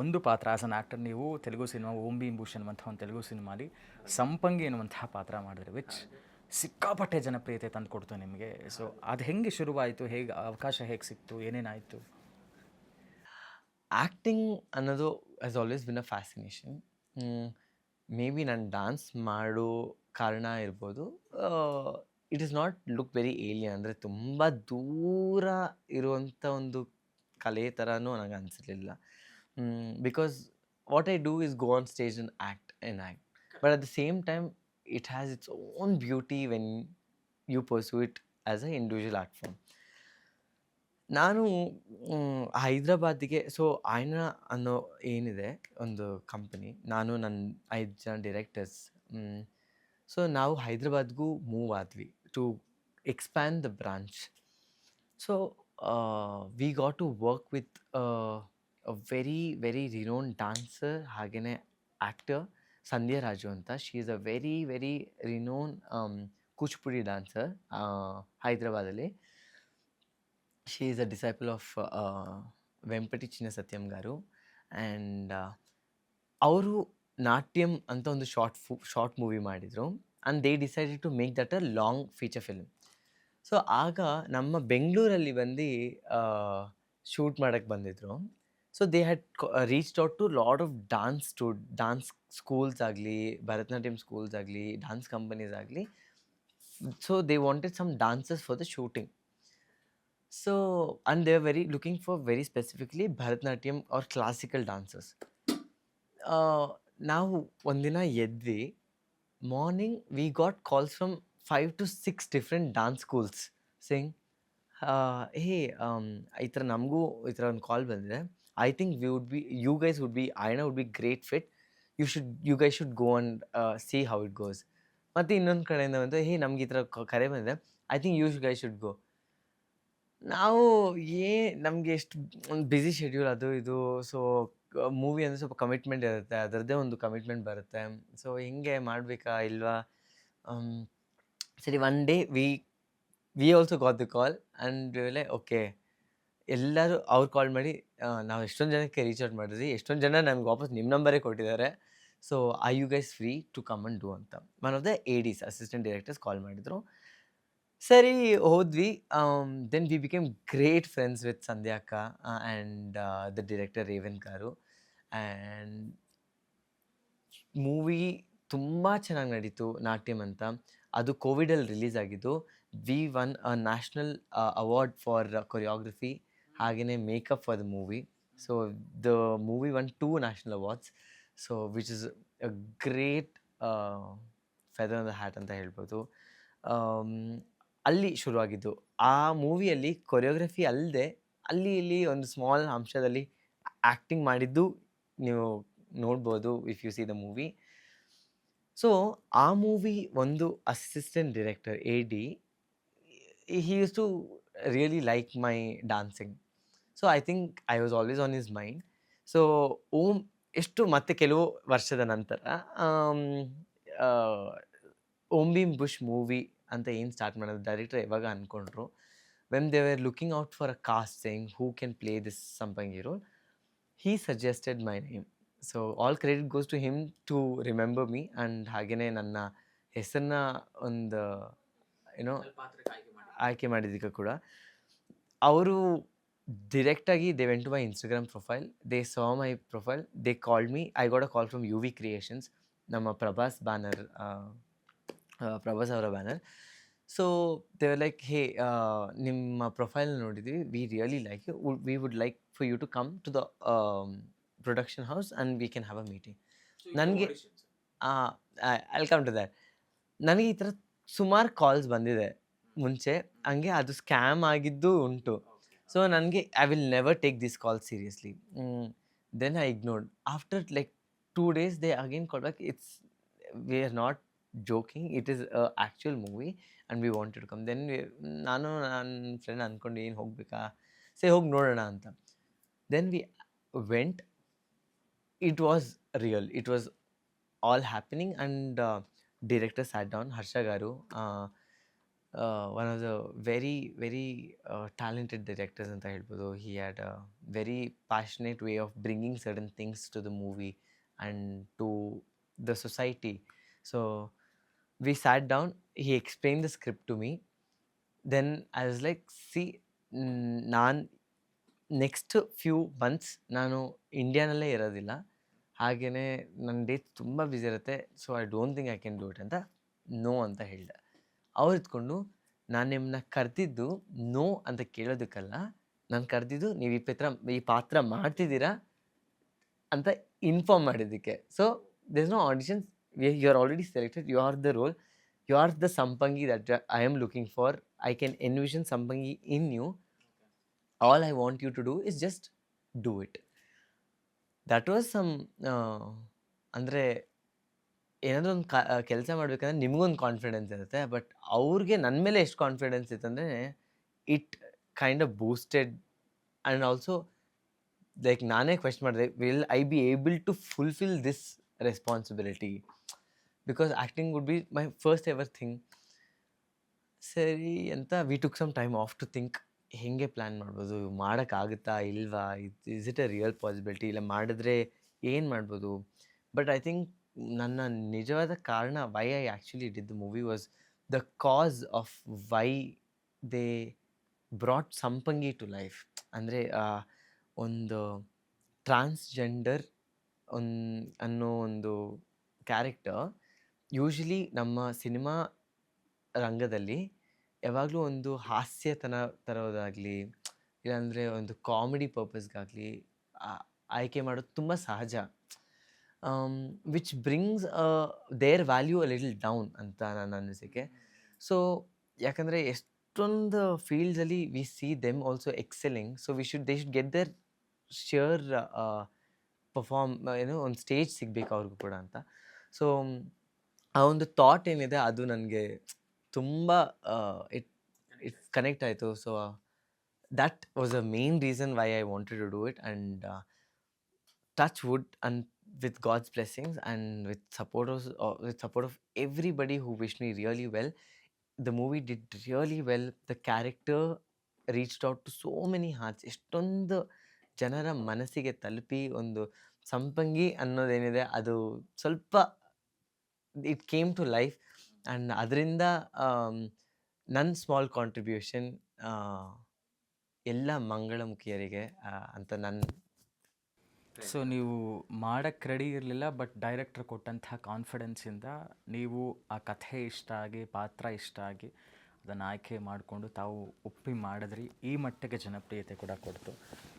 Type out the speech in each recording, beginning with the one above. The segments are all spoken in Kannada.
ಒಂದು ಪಾತ್ರ ಆಸ್ ಅನ್ ಆ್ಯಕ್ಟರ್ ನೀವು ತೆಲುಗು ಸಿನಿಮಾ, ಓಂ ಬಿ ಭೂಷಣ್ ಅಂತ ಒಂದು ತೆಲುಗು ಸಿನಿಮಾಲಿ ಸಂಪಂಗಿ ಎನ್ನುವಂತಹ ಪಾತ್ರ ಮಾಡಿದ್ರಿ ವಿಚ್ ಸಿಕ್ಕಾಪಟ್ಟೆ ಜನಪ್ರಿಯತೆ ತಂದು ಕೊಡ್ತು ನಿಮಗೆ. ಸೊ ಅದು ಹೆಂಗೆ ಶುರುವಾಯಿತು? ಹೇಗೆ ಅವಕಾಶ ಹೇಗೆ ಸಿಕ್ತು? ಏನೇನಾಯಿತು? ಆ್ಯಕ್ಟಿಂಗ್ ಅನ್ನೋದು as always been a fascination maybe ನಾನು ಡಾನ್ಸ್ ಮಾಡೋ ಕಾರಣ ಇರ್ಬೋದು. It is not look very alien ಅಂದರೆ ತುಂಬ ದೂರ ಇರುವಂಥ ಒಂದು ಕಲೆ ಥರನೂ ನನಗೆ ಅನಿಸಿರ್ಲಿಲ್ಲ because what I do is go on stage and act and act but at the same time it has its own beauty when you pursue it as a individual art form ನಾನು ಹೈದ್ರಾಬಾದಿಗೆ ಸೊ ಆಯ್ನ ಅನ್ನೋ ಏನಿದೆ, ಒಂದು ಕಂಪನಿ ನಾನು ನನ್ನ ಐದು ಜನ ಡೈರೆಕ್ಟರ್ಸ್ ಸೊ ನಾವು ಹೈದ್ರಾಬಾದ್ಗೂ ಮೂವ್ ಆದ್ವಿ to expand the branch so we got to work with very very renowned dancer ಹಾಗೆಯೇ ಆ್ಯಕ್ಟರ್ ಸಂಧ್ಯಾ ರಾಜು ಅಂತ. She is a very very renowned Kuchipudi dancer ಹೈದರಾಬಾದಲ್ಲಿ. She is a disciple of Vempati Chinna Satyam garu. And ಅವರು ನಾಟ್ಯಂ ಅಂತ ಒಂದು ಶಾರ್ಟ್ ಫು ಶಾರ್ಟ್ ಮೂವಿ ಮಾಡಿದರು. And they decided to make that a long feature film so ಆಗ ನಮ್ಮ ಬೆಂಗಳೂರಲ್ಲಿ ಬಂದು ಶೂಟ್ ಮಾಡೋಕ್ಕೆ ಬಂದಿದ್ದರು so they had reached out to lot of dance to dance schools ಆಗಲಿ, ಭರತನಾಟ್ಯಂ ಸ್ಕೂಲ್ಸ್ ಆಗಲಿ ಡಾನ್ಸ್ ಕಂಪನೀಸ್ ಆಗಲಿ. So they wanted some dances for the shooting so and they were very, looking for very specifically Bharatanatyam or classical dances ನಾವು ಒಂದಿನ ಎದ್ವಿ. Morning we got calls from five to six different dance schools saying hey ಈ ಥರ ನಮಗೂ ಈ ಥರ ಒಂದು ಕಾಲ್ ಬಂದಿದೆ. I think would would be you guys would be would would be great fit you should you should should go uh, see how it goes ಮತ್ತು ಇನ್ನೊಂದು ಕಡೆಯಿಂದ ಬಂದು ಹೇ ನಮ್ಗೆ ಈ ಥರ ಕರೆ ಬಂದಿದೆ. I think you guy should go ನಾವು ಏ ನಮಗೆ ಎಷ್ಟು ಒಂದು ಬ್ಯುಸಿ ಶೆಡ್ಯೂಲ್ ಅದು ಇದು ಸೊ ಮೂವಿ ಅಂದರೆ ಸ್ವಲ್ಪ ಕಮಿಟ್ಮೆಂಟ್ ಇರುತ್ತೆ. ಅದರದ್ದೇ ಒಂದು ಕಮಿಟ್ಮೆಂಟ್ ಬರುತ್ತೆ. ಸೊ ಹಿಂಗೆ ಮಾಡಬೇಕಾ ಇಲ್ವಾ? ಸರಿ one day we we also got the call and like okay ಎಲ್ಲರೂ ಅವ್ರು ಕಾಲ್ ಮಾಡಿ ನಾವು ಎಷ್ಟೊಂದು ಜನಕ್ಕೆ ರೀಚ್ ಔಟ್ ಮಾಡಿದ್ವಿ ಎಷ್ಟೊಂದು ಜನ ನಮ್ಗೆ ವಾಪಸ್ ನಿಮ್ಮ ನಂಬರೇ ಕೊಟ್ಟಿದ್ದಾರೆ. So I you guys free to come and do ಅಂತ. One of the A D's assistant directors call ಮಾಡಿದರು. ಸರಿ, ಹೋದ್ವಿ. Then we became great friends with Sandhya ಅಕ್ಕ and the director raven car and movie ತುಂಬ ಚೆನ್ನಾಗಿ ನಡೀತು ನಾಟ್ಯಂ ಅಂತ. ಅದು ಕೋವಿಡಲ್ಲಿ ರಿಲೀಸ್ ಆಗಿದ್ದು we won national award for choreography ಹಾಗೆಯೇ makeup for the movie so the movie won two national awards so which is a great feather on the hat ಅಂತ ಹೇಳ್ಬೋದು. ಆಮ್, ಅಲ್ಲಿ ಶುರುವಾಗಿದ್ದು. ಆ ಮೂವಿಯಲ್ಲಿ ಕೊರಿಯೋಗ್ರಫಿ ಅಲ್ಲದೆ ಅಲ್ಲಿ ಇಲ್ಲಿ ಒಂದು ಸ್ಮಾಲ್ ಅಂಶದಲ್ಲಿ ಆ್ಯಕ್ಟಿಂಗ್ ಮಾಡಿದ್ದು ನೀವು ನೋಡ್ಬೋದು if you see the movie so ಆ ಮೂವಿ ಒಂದು assistant director A D he used to really like my dancing so I think I was always on his mind so um ಎಷ್ಟು ಮತ್ತೆ ಕೆಲವು ವರ್ಷದ ನಂತರ ಓಮ್ ಬೀಮ್ ಓಂ ಭೀಮ್ ಬುಷ್ ಮೂವಿ ಅಂತ ಏನು ಸ್ಟಾರ್ಟ್ ಮಾಡೋದು ಡೈರೆಕ್ಟರ್ ಇವಾಗ ಅಂದ್ಕೊಂಡ್ರು when they were looking out for a cast saying who can play this Sampangi role he suggested my name so all credit goes to him to remember me and ಹಾಗೆಯೇ ನನ್ನ ಹೆಸರನ್ನ ಒಂದು ಏನೋ ಆಯ್ಕೆ ಮಾಡಿದ್ದಕ್ಕೆ ಕೂಡ. ಅವರು ಡೈರೆಕ್ಟಾಗಿ they went to my Instagram profile they saw my profile they called me I got a call from U V Creations ನಮ್ಮ ಪ್ರಭಾಸ್ ಬ್ಯಾನರ್ ಪ್ರಭಾಸ್ ಅವರ banner so they like hey ನಿಮ್ಮ ಪ್ರೊಫೈಲ್ ನೋಡಿದ್ವಿ we really like you we would like for you to come to the production house and we can have a meeting ನನಗೆ ಕಮ್ ಟು ದ್ಯಾಟ್ ನನಗೆ ಈ ಥರ ಸುಮಾರು ಕಾಲ್ಸ್ ಬಂದಿದೆ. ಮುಂಚೆ ಹಂಗೆ ಅದು ಸ್ಕ್ಯಾಮ್ ಆಗಿದ್ದು ಉಂಟು. ಸೊ ನನಗೆ I will never take this call seriously then I ignored after like two days they again call back it's we are not joking it is actual movie and we wanted to come then ನಾನು ನನ್ನ ಫ್ರೆಂಡ್ ಅಂದ್ಕೊಂಡು ಏನು ಹೋಗ್ಬೇಕಾ ಸೇ ಹೋಗಿ ನೋಡೋಣ ಅಂತ then we went it was real it was all happening and director sat down Harsha garu one of the very very talented directors ಅಂತ ಹೇಳ್ಬೋದು. He had a very passionate way of bringing certain things to the movie and to the society so we sat down he explain the script to me then I was like see ನಾನು ನೆಕ್ಸ್ಟ್ ಫ್ಯೂ ಮಂತ್ಸ್ ನಾನು ಇಂಡಿಯಾನಲ್ಲೇ ಇರೋದಿಲ್ಲ. ಹಾಗೆಯೇ ನನ್ನ ಡೇಟ್ ತುಂಬ ಬ್ಯುಸಿ ಇರುತ್ತೆ. So I don't think I can do it ಅಂತ ನೋ ಅಂತ ಹೇಳಿದೆ. ಅವ್ರು ಇದ್ಕೊಂಡು ನಾನು ನಿಮ್ಮನ್ನ ಕರೆದಿದ್ದು ನೋ ಅಂತ ಕೇಳೋದಕ್ಕಲ್ಲ, ನಾನು ಕರೆದಿದ್ದು ನೀವು ಈ ಪತ್ರ, ಈ ಪಾತ್ರ ಮಾಡ್ತಿದ್ದೀರಾ ಅಂತ ಇನ್ಫಾರ್ಮ್ ಮಾಡಿದ್ದಕ್ಕೆ. So there's no auditions you are already selected you are the role you are the Sampangi that I am looking for I can envision Sampangi in you all I want you to do is just do it that was some ಅಂದರೆ ಏನಾದರೂ ಒಂದು ಕಾ ಕೆಲಸ ಮಾಡಬೇಕಂದ್ರೆ ನಿಮಗೊಂದು ಕಾನ್ಫಿಡೆನ್ಸ್ ಇರುತ್ತೆ. ಬಟ್ ಅವ್ರಿಗೆ ನನ್ನ ಮೇಲೆ ಎಷ್ಟು ಕಾನ್ಫಿಡೆನ್ಸ್ ಇತ್ತಂದರೆ it kind of boosted and also like ನಾನೇ ಕ್ವೆಶ್ಚನ್ ಮಾಡಿದೆ will I be able to fulfil this responsibility because acting would be my first ever thing ಸರಿ ಅಂತ we took some time off to think ಹೇಗೆ ಪ್ಲ್ಯಾನ್ ಮಾಡ್ಬೋದು? ಮಾಡೋಕ್ಕಾಗುತ್ತಾ ಇಲ್ವಾ? Is it a real possibility ಇಲ್ಲ, ಮಾಡಿದ್ರೆ ಏನು ಮಾಡ್ಬೋದು? ಬಟ್ ಐ ಥಿಂಕ್ ನನ್ನ ನಿಜವಾದ ಕಾರಣ why I actually did the movie was the cause of why they brought Sampangi to life. ಅಂದರೆ ಒಂದು ಟ್ರಾನ್ಸ್ಜೆಂಡರ್ ಒನ್, ಅನ್ನೋ ಒಂದು ಕ್ಯಾರೆಕ್ಟರ್ ಯೂಶ್ವಲಿ ನಮ್ಮ ಸಿನಿಮಾ ರಂಗದಲ್ಲಿ ಯಾವಾಗಲೂ ಒಂದು ಹಾಸ್ಯತನ ತರೋದಾಗಲಿ, ಇಲ್ಲಾಂದರೆ ಒಂದು ಕಾಮಿಡಿ ಪರ್ಪಸ್ಗಾಗಲಿ ಆಯ್ಕೆ ಮಾಡೋದು ತುಂಬ ಸಹಜ. Which brings their value a little down ಅಂತ ನನ್ನ ಅನಿಸಿಕೆ. ಸೊ ಯಾಕಂದರೆ ಎಷ್ಟೊಂದು ಫೀಲ್ಡ್ಸಲ್ಲಿ we see them also excelling so we should they should get their sure perform ಏನು ಒಂದು ಸ್ಟೇಜ್ ಸಿಗಬೇಕು ಅವ್ರಿಗೂ ಕೂಡ ಅಂತ. ಸೊ ಆ ಒಂದು ಥಾಟ್ ಏನಿದೆ ಅದು ನನಗೆ ತುಂಬ ಇಟ್ ಇಟ್ ಕನೆಕ್ಟ್ ಆಯಿತು. So that was a main reason why I wanted to do it and touch wood and with God's blessings and with support of uh, with support of everybody who wished me really well, the movie did really well. The character reached out to so many hearts. ಎಷ್ಟೊಂದು ಜನರ ಮನಸ್ಸಿಗೆ ತಲುಪಿ ಒಂದು ಸಂಪಂಗಿ ಅನ್ನೋದೇನಿದೆ ಅದು ಸ್ವಲ್ಪ it came to life and ಅದರಿಂದ ನನ್ನ ಸ್ಮಾಲ್ ಕಾಂಟ್ರಿಬ್ಯೂಷನ್ ಎಲ್ಲ ಮಂಗಳಮುಖಿಯರಿಗೆ ಅಂತ ನನ್ನ ಸೊ ನೀವು ಮಾಡೋಕ್ಕೆ ರೆಡಿ ಇರಲಿಲ್ಲ ಬಟ್ ಡೈರೆಕ್ಟರ್ ಕೊಟ್ಟಂತಹ ಕಾನ್ಫಿಡೆನ್ಸಿಂದ ನೀವು ಆ ಕಥೆ ಇಷ್ಟ ಆಗಿ ಪಾತ್ರ ಇಷ್ಟ ಆಗಿ ಅದನ್ನು ಆಯ್ಕೆ ಮಾಡಿಕೊಂಡು ತಾವು ಒಪ್ಪಿ ಮಾಡಿದ್ರಿ. ಈ ಮಟ್ಟಿಗೆ ಜನಪ್ರಿಯತೆ ಕೂಡ ಕೊಡ್ತು.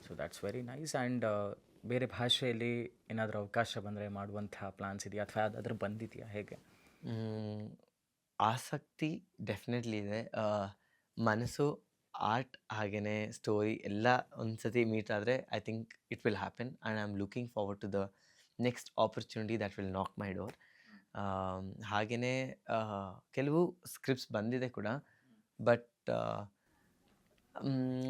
So that's very nice and ಬೇರೆ ಭಾಷೆಯಲ್ಲಿ ಏನಾದರೂ ಅವಕಾಶ ಬಂದರೆ ಮಾಡುವಂಥ ಪ್ಲಾನ್ಸ್ ಇದೆಯಾ? ಅಥವಾ ಯಾವುದಾದ್ರೂ ಬಂದಿದೆಯಾ? ಹೇಗೆ? ಆಸಕ್ತಿ ಡೆಫಿನೆಟ್ಲಿ ಇದೆ. ಆ, ಮನಸ್ಸು ಆರ್ಟ್ ಹಾಗೆಯೇ ಸ್ಟೋರಿ ಎಲ್ಲ ಒಂದು ಸತಿ ಮೀಟ್ ಆದರೆ I think it will happen and I am looking forward to the next opportunity that will knock my door. ಹಾಗೆಯೇ ಕೆಲವು ಸ್ಕ್ರಿಪ್ಟ್ಸ್ ಬಂದಿದೆ ಕೂಡ ಬಟ್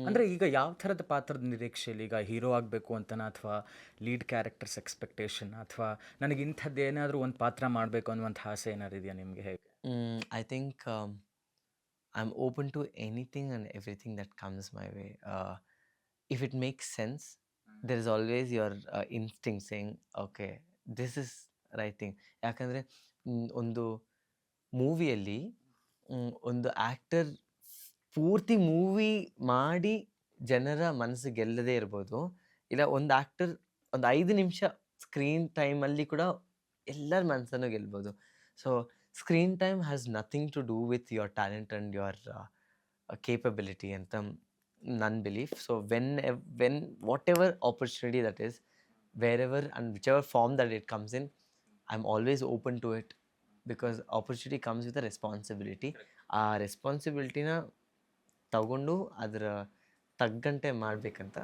ಅಂದರೆ ಈಗ ಯಾವ ಥರದ ಪಾತ್ರದ ನಿರೀಕ್ಷೆಯಲ್ಲಿ ಈಗ ಹೀರೋ ಆಗಬೇಕು ಅಂತನ ಅಥವಾ ಲೀಡ್ ಕ್ಯಾರೆಕ್ಟರ್ಸ್ ಎಕ್ಸ್ಪೆಕ್ಟೇಷನ್ ಅಥವಾ ನನಗೆ ಇಂಥದ್ದು ಏನಾದರೂ ಒಂದು ಪಾತ್ರ ಮಾಡಬೇಕು ಅನ್ನುವಂಥ ಆಸೆ ಏನಾದ್ರು ಇದೆಯಾ ನಿಮಗೆ ಹೇಗೆ? I think I'm open to anything and everything that comes my way. Uh, if it makes sense, there is always your uh, instinct saying, okay, this is right thing. ಯಾಕಂದರೆ ಒಂದು ಮೂವಿಯಲ್ಲಿ ಒಂದು ಆ್ಯಕ್ಟರ್ ಪೂರ್ತಿ ಮೂವಿ ಮಾಡಿ ಜನರ ಮನಸ್ಸು ಗೆಲ್ಲದೇ ಇರ್ಬೋದು ಇಲ್ಲ ಒಂದು ಆ್ಯಕ್ಟರ್ ಒಂದು ಐದು ನಿಮಿಷ ಸ್ಕ್ರೀನ್ ಟೈಮಲ್ಲಿ ಕೂಡ ಎಲ್ಲರ ಮನಸ್ಸನ್ನು ಗೆಲ್ಬೋದು so screen time has nothing to do with your talent and your capability ಅಂತ ನನ್ನ belief so when when whatever opportunity that is wherever and whichever form that it comes in I am always open to it because opportunity comes with a responsibility ಆ ರೆಸ್ಪಾನ್ಸಿಬಿಲಿಟಿನ ತಗೊಂಡು ಅದರ ತಗ್ಗಂಟೆ ಮಾಡಬೇಕಂತ